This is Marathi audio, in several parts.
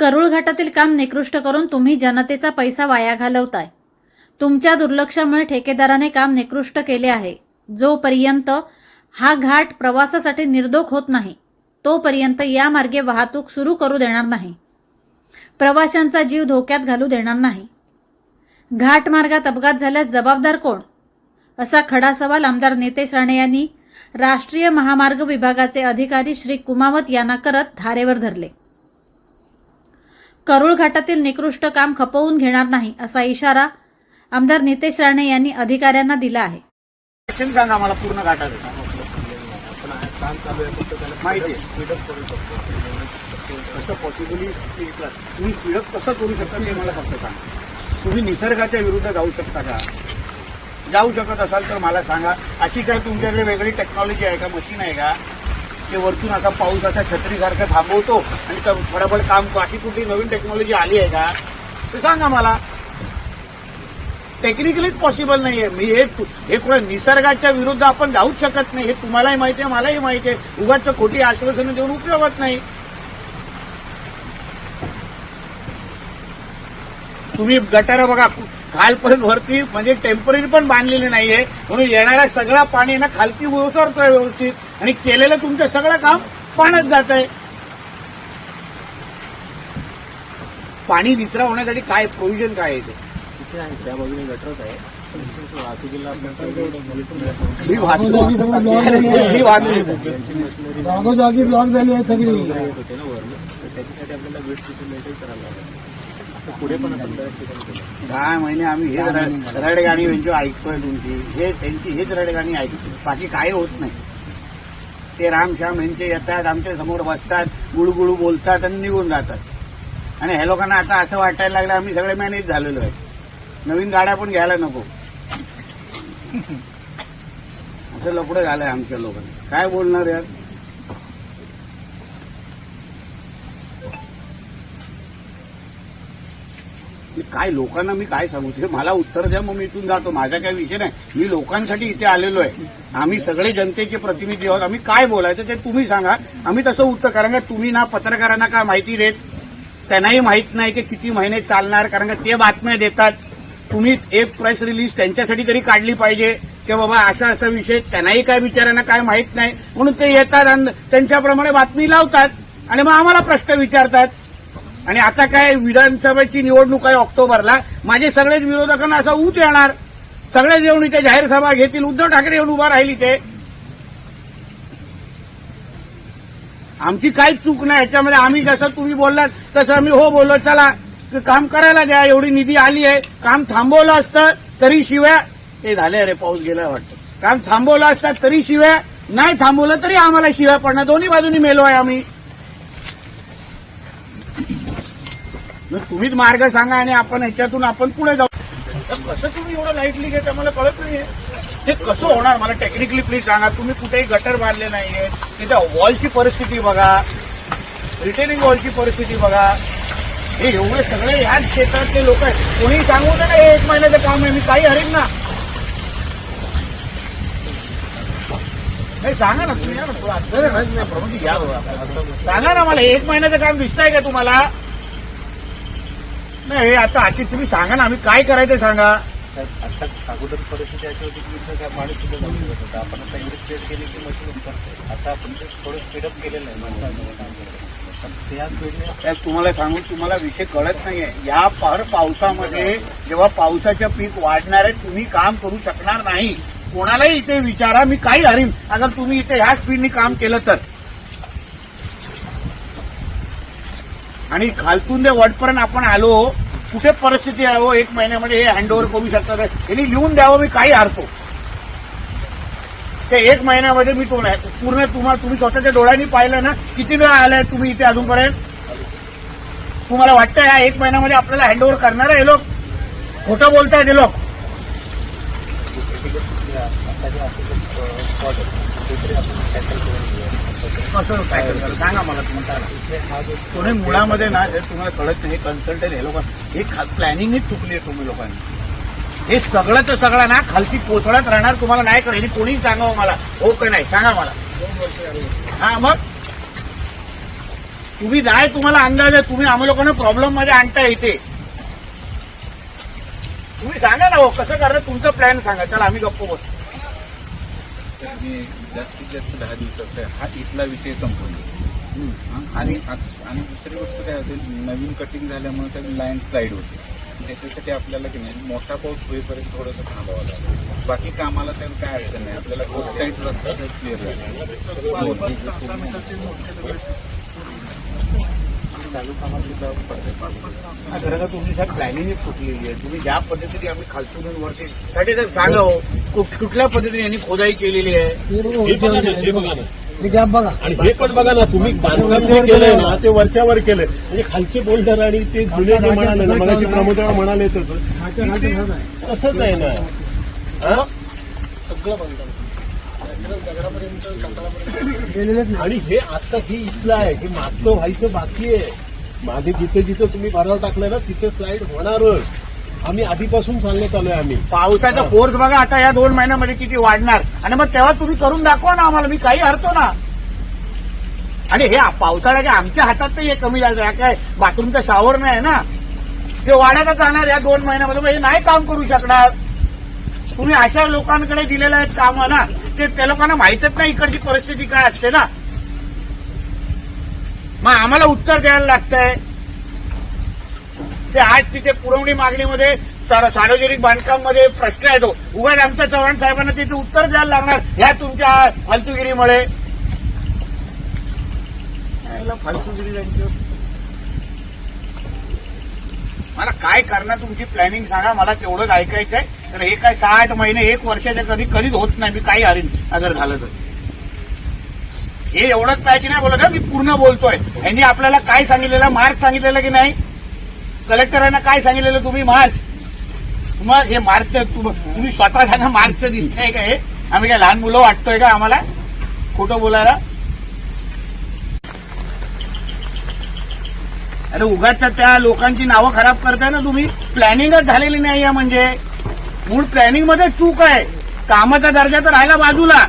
करुळ घाटातील काम निकृष्ट करून तुम्ही जनतेचा पैसा वाया घालवताय. तुमच्या दुर्लक्षामुळे ठेकेदाराने काम निकृष्ट केले आहे. जोपर्यंत हा घाट प्रवासासाठी निर्दोख होत नाही तोपर्यंत या मार्गे वाहतूक सुरू करू देणार नाही. प्रवाशांचा जीव धोक्यात घालू देणार नाही. घाट मार्गात अपघात झाल्यास जबाबदार कोण? असा खडा सवाल आमदार नितेश राणे यांनी राष्ट्रीय महामार्ग विभागाचे अधिकारी श्री कुमावत यांना करत धारेवर धरले. करूळ घाटातील निकृष्ट काम खपवून घेणार नाही असा इशारा आमदार नितेश राणे यांनी अधिकाऱ्यांना दिला आहे. सांगा मला पूर्ण घाटाचं. माहिती कसं पॉसिबली तुम्ही स्पीडअप कसं करू शकता ते मला फक्त सांगा. तुम्ही निसर्गाच्या विरुद्ध जाऊ शकता का? जाऊ शकत असाल तर मला सांगा. अशी काय तुमच्याकडे वेगळी टेक्नॉलॉजी आहे का? मशीन आहे का? ते वरतून आता पाऊस असा छत्रीसारखं थांबवतो आणि त्या फटाफट काम बाकी कुठली नवीन टेक्नॉलॉजी आली आहे का? ते सांगा मला. टेक्निकलीच पॉसिबल नाहीये. मी हे हे निसर्गाच्या विरुद्ध आपण जाऊच शकत नाही. हे तुम्हालाही माहिती आहे मलाही माहिती आहे. उगाच खोटी आश्वासनं देऊन उपयोगच नाही. तुम्ही गटारा बघा. खालपर्यंत वरती म्हणजे टेंपररी पण बांधलेली नाहीये. म्हणून येणारा सगळा पाणी ना खालती ओसरतोय व्यवस्थित. आणि केलेलं तुमचं सगळं काम पाण्यात जात आहे पाणी निचरा होण्यासाठी काय प्रोव्हिजन काय आहे ते? त्या बाजूने गटरच आहे. ही वाहतूक ब्लॉक झाली आहे सगळी. त्याच्यासाठी आपल्याला वेट तिथे मेंटेन करायला लागेल पुढे पण आपण दहा महिने आम्ही हेच रड- रडगाणी म्हणजे ऐकतोय तुमची. हे त्यांची हेच रडगाणी ऐकतो बाकी काही होत नाही. ते रामश्याम यांचे येतात आमच्यासमोर बसतात गुळगुळू बोलतात आणि निघून जातात. आणि ह्या लोकांना आता असं वाटायला लागलं आम्ही सगळे मॅनेज झालेलो आहे. नवीन गाड्या पण घ्यायला नको. असं लपडं झालंय आमच्या लोकांना. काय बोलणार यार? काय लोकांना मी काय सांगू? ते मला उत्तर द्या मग मी इथून जातो. माझा काय विषय नाही. मी लोकांसाठी इथे आलेलो आहे. आम्ही सगळे जनतेचे प्रतिनिधी आहोत. आम्ही काय बोलायचं ते तुम्ही सांगा. आम्ही तसं उत्तर कारण का तुम्ही ना पत्रकारांना काय माहिती देत? त्यांनाही माहीत नाही की किती महिने चालणार कारण का ते बातम्या देतात. तुम्ही एक प्रेस रिलीज त्यांच्यासाठी तरी काढली पाहिजे की बाबा असा असा विषय त्यांनाही काय विचारांना काय माहीत नाही. म्हणून ते येतात आणि त्यांच्याप्रमाणे बातमी लावतात आणि मग आम्हाला प्रश्न विचारतात. आणि आता काय विधानसभेची निवडणूक आहे ऑक्टोबरला. माझे सगळेच विरोधकांना असा ऊत येणार. सगळेच येऊन इथे जाहीर सभा घेतील. उद्धव ठाकरे येऊन उभा राहील इथे. आमची काहीच चूक नाही. याच्यामध्ये आम्ही जसं तुम्ही बोललात तसं आम्ही हो बोललो. चला काम करायला द्या. एवढी निधी आली आहे. काम थांबवलं असतं तरी शिव्या. ते झाले अरे पाऊस गेला वाटतं. काम थांबवलं असतं तरी शिव्या. नाही थांबवलं तरी आम्हाला शिव्या पडणार. दोन्ही बाजूनी मेलो आहे आम्ही. तुम्हीच मार्ग सांगा आणि आपण ह्याच्यातून आपण पुढे जाऊ. तर कसं तुम्ही एवढं लाईटली घेत मला कळत नाहीये. ते कसं होणार? मला टेक्निकली प्लीज सांगा. तुम्ही कुठेही गटर बांधले नाहीये. तिथे वॉलची परिस्थिती बघा. रिटेनिंग वॉलची परिस्थिती बघा. हे एवढे सगळे ह्याच क्षेत्रातले लोक आहेत. कोणी सांगू नका हे एक महिन्याचं काम आहे मी काही हरेन ना. नाही सांगा ना तुम्ही. या ना थोडं या सांगा ना मला एक महिन्याचं काम दिसतंय का तुम्हाला? नाही हे आता आधी तुम्ही सांगा ना आम्ही काय करायचं सांगा? साहेब, आता अगोदर परिस्थिती अशी होती की इथं काय माणूस सुद्धा जाऊ शकत होता आपण आता एवढी स्पेस केली की मशीन उतरते आता आपण ते थोडं स्पीडअप केलेलं आहे माणसाचं काम करत पण त्या स्पीडने त्यात तुम्हाला सांगू तुम्हाला विषय कळत नाहीये. या भर पावसामध्ये जेव्हा पावसाचं पीक वाढणार आहे तुम्ही काम करू शकणार नाही. कोणालाही इथे विचारा मी काही हरीन. अगर तुम्ही इथे ह्या स्पीडनी काम केलं तर. आणि खालतून ते वडपर्यंत आपण आलो कुठे परिस्थिती आहे हो एक महिन्यामध्ये हे हँडओव्हर करू शकतात यांनी लिहून द्यावं मी काही हरतो ते एक महिन्यामध्ये मी तो नाही पूर्ण तुम्हाला तुम्ही स्वतःच्या डोळ्यांनी पाहिलं ना किती वेळा आलाय तुम्ही इथे अजूनपर्यंत तुम्हाला वाटतं या एक महिन्यामध्ये आपल्याला हँडओव्हर करणार आहे लोक? खोटं बोलताय ते लोक. कसं काय करणार सांगा मला तुम्ही हा कोणी मुळामध्ये ना हे तुम्हाला कळत नाही कन्सल्टंट हे लोक हे प्लॅनिंगच चुकली आहे तुम्ही लोकांनी. हे सगळं सगळं ना खालती कोसळत राहणार तुम्हाला नाही करेल कोणी सांगावं मला. हो का नाही? सांगा मला. हा मग? तुम्ही जाय तुम्हाला अंदाज आहे. तुम्ही आम्हा लोकांना प्रॉब्लेममध्ये आणताय इथे. तुम्ही सांगा ना हो कसं करणार? तुमचं प्लॅन सांगा. चला आम्ही गप्प बसतो मी जास्तीत जास्त दहा दिवसाचा आहे. हा इथला विषय संपवून आणि आणि दुसरी गोष्ट काय होते नवीन कटिंग झाल्यामुळे त्या लाईन स्लाईड होते. त्याच्यासाठी आपल्याला की नाही मोठा पाऊस होईपर्यंत थोडंसं थांबावं लागतं. बाकी कामाला तर काय अडचण नाही आपल्याला रोड साईड रस्ता क्लिअर चालू हा, खरं तर तुमची साहेब प्लॅनिंग चुकलेली आहे. तुम्ही ज्या पद्धतीने आम्ही खालतून वरती साठी तर सांगा हो कुठ- कुठल्या पद्धतीने यांनी खोदाई केलेली आहे? हे बघा, हे बघा ना, हे बघा. ना. हे गॅप बघा. आणि हे पण बघा ना तुम्ही बांधकाम जे केलंय ना ते वरच्यावर केलंय. म्हणजे खालचे बोल्डर आणि ते जुने जे म्हणाले ना मगाशी प्रमोदराव म्हणाले तसं. नाट्य नाट्य झालं आहे. तसंच आहे ना. हा? गेलेलेच नाही आणि हे आता हे इथलं आहे. हे मागचं व्हायचं बाकी आहे. मागे जिथे जिथे तुम्ही भराव टाकलाय ना तिथे स्लाईड होणारच. आम्ही आधीपासून सांगत आलोय आम्ही. पावसाचा फोर्स बघा आता या दोन महिन्यामध्ये किती वाढणार. आणि मग तेव्हा तुम्ही करून दाखवा ना आम्हाला. मी काही हरतो ना. आणि हे पावसाळ्या काय आमच्या हातात तर हे कमी झालं. या काय बाथरूमचा शावर नाही आहे ना? ते वाढतच जाणार या दोन महिन्यामध्ये. हे नाही काम करू शकणार. तुम्ही अशा लोकांकडे दिलेलं आहेत काम ना. ते त्या लोकांना माहितच नाही इकडची परिस्थिती काय असते ना. मग आम्हाला उत्तर द्यायला लागतंय. ते आज तिथे पुरवणी मागणीमध्ये सार्वजनिक बांधकाममध्ये प्रश्न येतो उगाच आमच्या चव्हाण साहेबांना तिथे उत्तर द्यायला लागणार ह्या तुमच्या फालतुगिरीमुळे. फालतूगिरी फालतुगिरी मला काय करणार तुमची प्लॅनिंग सांगा मला तेवढंच ऐकायचं आहे तर हे काय सहा आठ महिने एक वर्षाच्या कधी कधीच होत नाही. मी काही हरीन अगर झालं तर. हे एवढंच पाहिजे नाही बोलत. मी पूर्ण बोलतोय. यांनी आपल्याला काय सांगितलेलं? मार्क सांगितलेलं की नाही? कलेक्टरांना काय सांगितलेलं? तुम्ही मार्क. तुम्हाला हे मार्च तुम्ही स्वतः सांगा मार्चचं दिसतंय का हे? आम्ही काय लहान मुलं वाटतोय का आम्हाला? खोटं बोलायला? अरे उगाच त्या लोकांची नावं खराब करताय ना तुम्ही. प्लॅनिंगच झालेली नाही म्हणजे. मूळ प्लॅनिंगमध्ये चूक आहे. कामाचा दर्जा तर राहिला बाजूला.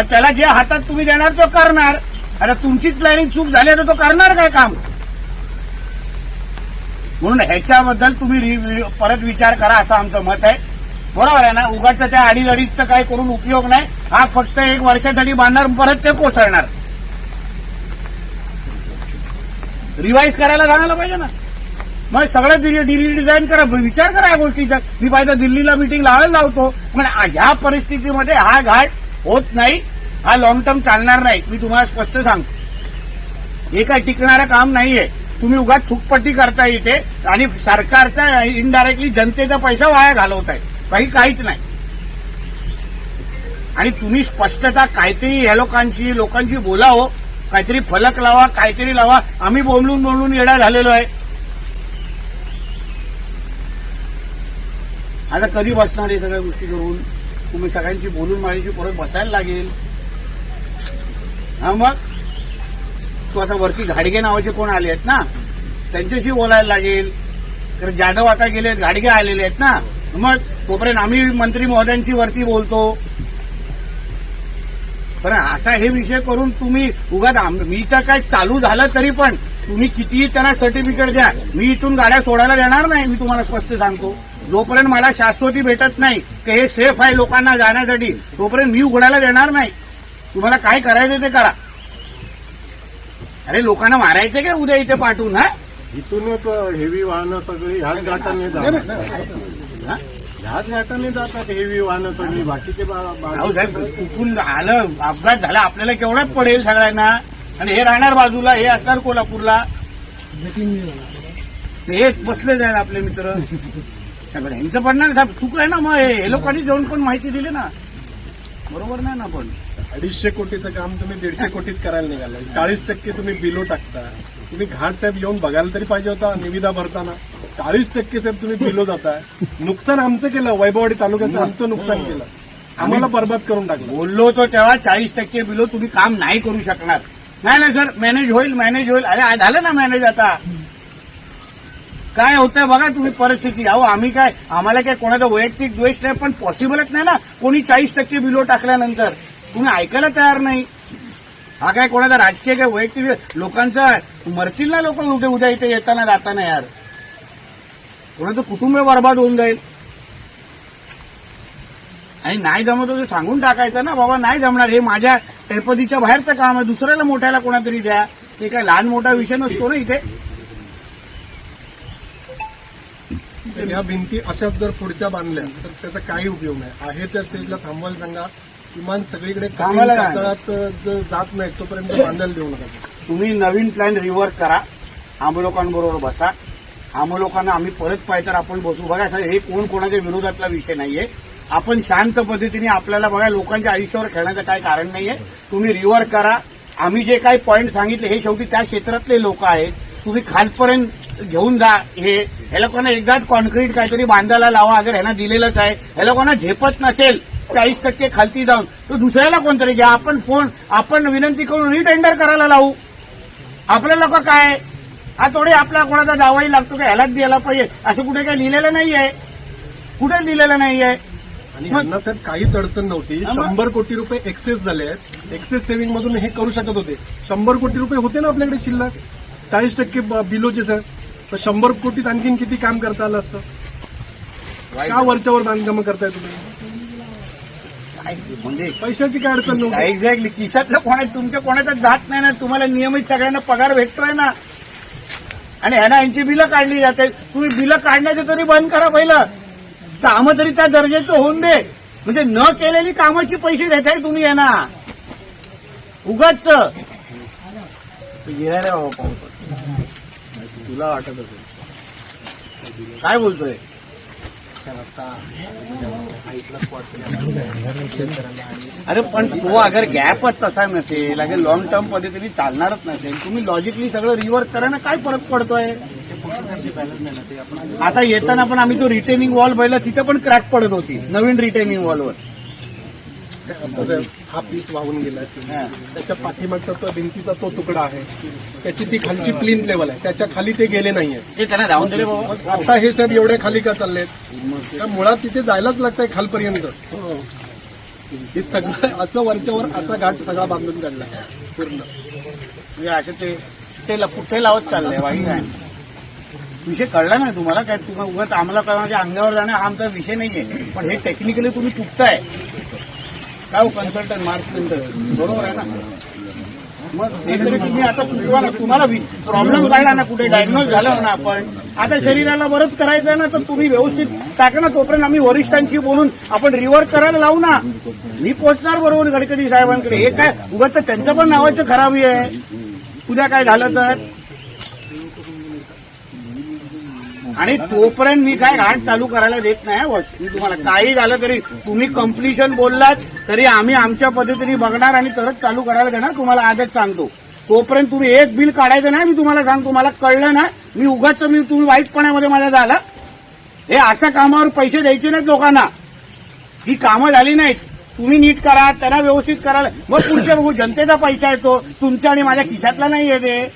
त्याला जे हातात तुम्ही देणार तो करणार. आता तुमचीच प्लॅनिंग चूक झाली तर तो करणार काय काम? म्हणून ह्याच्याबद्दल तुम्ही परत विचार करा असं आमचं मत आहे. बरोबर आहे ना? उगाच त्या अडीच अडीचचं काय करून उपयोग नाही. हा फक्त एक वर्षासाठी बांधणार परत ते कोसळणार. रिवाईज करायला जाणायला पाहिजे ना? मग सगळं डिझाईन करा विचार करा या गोष्टीचा. मी पाहिजे दिल्लीला मिटिंग लावायला लावतो. पण ह्या परिस्थितीमध्ये हा घाट होत नाही. हा लॉंग टर्म चालणार नाही. मी तुम्हाला स्पष्ट सांगतो. हे काय टिकणारं काम नाहीये. तुम्ही उगाच थुकपट्टी करता इथे आणि सरकारचा इनडायरेक्टली जनतेचा पैसा वाया घालवताय. काही काहीच नाही. आणि तुम्ही स्पष्टता काहीतरी या लोकांशी लोकांशी बोलावं. काहीतरी फलक लावा काहीतरी लावा. आम्ही बोमलून बोमलून येडा झालेलो आहे. आता कधी बसणार आहे सगळ्या गोष्टी करून? तुम्ही सगळ्यांची बोलून माझ्याशी परत बसायला लागेल. हा मग? तू आता वरती घाडगे नावाचे कोण आले आहेत ना? त्यांच्याशी बोलायला लागेल. तर जाधव आता गेले घाडगे आलेले आहेत ना? मग तोपर्यंत आम्ही मंत्री महोदयांशी वरती बोलतो. पण असा हे विषय करून तुम्ही उगाच मी तर काय चालू झालं तरी पण तुम्ही कितीही त्यांना सर्टिफिकेट द्या मी इथून गाड्या सोडायला देणार नाही मी तुम्हाला स्पष्ट सांगतो. जोपर्यंत मला शाश्वती भेटत नाही की हे सेफ आहे लोकांना जाण्यासाठी. तोपर्यंत मी उघडायला देणार नाही. तुम्हाला काय करायचं ते करा. अरे लोकांना मारायचं काय उद्या इथे पाठवून हा? इथूनच हेवी वाहनं सगळी ह्याच घाटाने जातात? ह्याच घाटाने जातात हेवी वाहनं सगळी. बाकीचे चुकून आलं अपघात झाला. आपल्याला केवढाच पडेल सगळ्यांना? आणि हे राहणार बाजूला हे असणार कोल्हापूरला? हे बसले जाईल आपले मित्र. त्यामुळे ह्यांचं पडणार साहेब चूक आहे ना मग हे. हे लोकांनी जाऊन पण माहिती दिली ना. बरोबर नाही ना पण. अडीचशे कोटीचं काम तुम्ही दीडशे कोटीत करायला निघालाय चाळीस टक्के तुम्ही बिलो टाकता. तुम्ही घाट साहेब येऊन बघायला तरी पाहिजे होता निविदा भरताना. चाळीस टक्के साहेब तुम्ही बिलो जाताय नुकसान आमचं केलं वैभववाडी तालुक्याचं आमचं नुकसान केलं. आम्हाला बर्बाद करून टाकलं. बोललो तो तेव्हा चाळीस टक्के बिलो तुम्ही काम नाही करू शकणार. नाही नाही सर मॅनेज होईल मॅनेज होईल. अरे झालं ना मॅनेज आता. काय होतंय बघा तुम्ही परिस्थिती. अहो आम्ही काय आम्हाला काय कोणाचा वैयक्तिक द्वेष नाही पण पॉसिबलच नाही ना. कोणी चाळीस टक्के बिलो टाकल्यानंतर. तुम्ही ऐकायला तयार नाही. हा काय कोणाचा राजकीय काय वैयक्तिक लोकांचा मरतील ना लोक उद्या उद्या इथे येताना जाताना यार. कोणाचं कुटुंब बर्बाद होऊन जाईल. आणि नाही जमत होतं सांगून टाकायचं ना बाबा नाही जमणार. हे माझ्या टेपदीच्या बाहेरचं काम आहे. दुसऱ्याला मोठ्याला कोणातरी द्या. ते काय लहान मोठा विषय नसतो ना इथे. तर ह्या भिंती अशाच जर पुढच्या बांधल्या तर त्याचा काही उपयोग नाही. आहे त्या स्टेजला थांबवायला सांगा. किमान सगळीकडे थांबायला काय? कातळात जर जात नाही तोपर्यंत बांधायला देऊ नका. तुम्ही नवीन प्लॅन रिवर्क करा. आम लोकांबरोबर बसा. आम लोकांना आम्ही परत पाहिजे तर आपण बसू. बघा सर हे कोण कोणाच्या विरोधातला विषय नाहीये. आपण शांत पद्धतीने आपल्याला बघा लोकांच्या आयुष्यावर खेळण्याचं काय कारण नाहीये. तुम्ही रिवर्क करा. आम्ही जे काही पॉईंट सांगितले हे शेवटी त्या क्षेत्रातले लोक आहेत. तुम्ही खालपर्यंत घेऊन जा. हे ह्या लोकांना एकदाच कॉन्क्रीट काहीतरी बांधायला लावा. अगर ह्यांना दिलेलंच आहे. ह्या लोकांना झेपत नसेल चाळीस टक्के खालती जाऊन तर दुसऱ्याला कोणतरी घ्या. आपण फोन आपण विनंती करून रिटेंडर करायला लावू. आपल्या लोक काय? हा थोडे आपला कोणाचा दावाही लागतो का? ह्यालाच द्यायला पाहिजे. असं कुठे काही लिहिलेलं नाहीये. कुठे लिहिलेलं नाहीये? आणि यांना साहेब काहीच अडचण नव्हती. हा? शंभर कोटी रुपये एक्सेस झाले आहेत. एक्सेस सेव्हिंग मधून हे करू शकत होते. शंभर कोटी रुपये होते ना आपल्याकडे शिल्लक? चाळीस टक्के बिलोचे सर तर शंभर कोटीत आणखीन किती काम करता आलं असतं? का वरच्यावर बांधकामं करताय तुम्ही? काय म्हणजे पैशाची काय अडचण नव्हती? एक्झॅक्टली खिशातलं कोणा तुमच्या कोणाचा जात नाही ना. तुम्हाला नियमित सगळ्यांना पगार भेटतोय ना. आणि ह्याना यांची बिलं काढली. जाते तुम्ही बिलं काढण्याचं तरी बंद करा पहिलं. कामं तरी त्या दर्जाचं होऊन दे. म्हणजे न केलेली कामाची पैसे देताय तुम्ही यांना. उगाच. तुला वाटत असेल. काय बोलतोय? अरे पण तो अगर गॅपच तसा नसेल अगर लॉंग टर्म पद्धतीने चालणारच नसेल तुम्ही लॉजिकली सगळं रिव्हर्स करा ना काय फरक पडतोय? आता येताना पण आम्ही तो रिटेनिंग वॉल पाहिला तिथे पण क्रॅक पडत होती नवीन रिटेनिंग वॉलवर साहेब, हा पीस वाहून गेलाय हा. त्याच्या पाठीमागचा तो भिंतीचा तो तुकडा आहे. त्याची ती खालची प्लीन लेवल आहे. त्याच्याखाली ते गेले नाहीये. आता हे साहेब एवढे खाली का चाललेत? त्या मुळात तिथे जायलाच लागतंय खालपर्यंत. हे सगळं असं वरच्यावर असा घाट सगळा बांधून काढला. पूर्ण. म्हणजे असं ते कुठे लावत चाललंय वाई काय? विषय कळला नाही तुम्हाला? काय तुम्हाला उगाच आम्हाला काय माझ्या अंगावर जाणं हा आमचा विषय नाहीये. पण हे टेक्निकली तुम्ही चुकताय. काय कन्सल्टंट मार्च नंतर बरोबर आहे ना? मग तुम्ही आता सुचवा ना तुम्हाला प्रॉब्लेम काढला ना कुठे? डायग्नोज झालं ना आपण? आता शरीराला बरंच करायचं आहे ना तर तुम्ही व्यवस्थित टाका ना तोपर्यंत आम्ही वरिष्ठांशी बोलून आपण रिव्हर्स करायला लावू ना. मी पोहोचणार बरोबर गडकरी साहेबांकडे. हे काय उगाच तर त्यांचं पण नावाचं खराबी आहे. उद्या काय झालं तर? आणि तोपर्यंत मी काय घाट चालू करायला देत नाही हं, मी तुम्हाला काही झालं तरी तुम्ही कम्प्लिशन बोललात तरी आम्ही आमच्या पद्धतीने बघणार आणि तरच चालू करायला देणार तुम्हाला आजच सांगतो. तोपर्यंत तुम्ही एक बिल काढायचं नाही मी तुम्हाला सांगतो मला कळलं ना मी उगाच मी तुम्ही वाईटपणामध्ये माझ्या झाला. हे अशा कामावर पैसे द्यायचे नाहीत लोकांना. ही कामं झाली नाहीत. तुम्ही नीट करा त्यांना व्यवस्थित करा. मग पुढच्या बघू जनतेचा पैसा येतो तुमच्या आणि माझ्या खिशातला नाही येते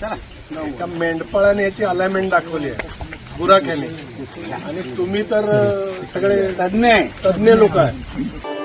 चला. एका मेंढपाळाने याची अलाइनमेंट दाखवली आहे. बुराख्याने. आणि तुम्ही तर सगळे तज्ञ आहे. तज्ज्ञ लोक आहे